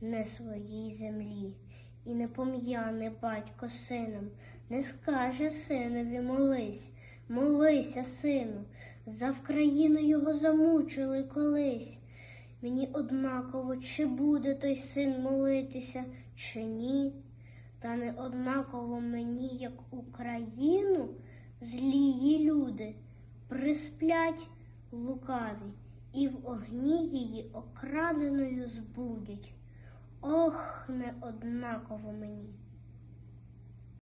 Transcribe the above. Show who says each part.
Speaker 1: не своїй землі. І не пом'яне батько сином, не скаже синові молись, молися, сину, за Вкраїну його замучили колись. Мені однаково, чи буде той син молитися, чи ні. Та не однаково мені, як Україну, злії люди присплять лукаві і в огні її окраденою збудять. Ох, не однаково мені.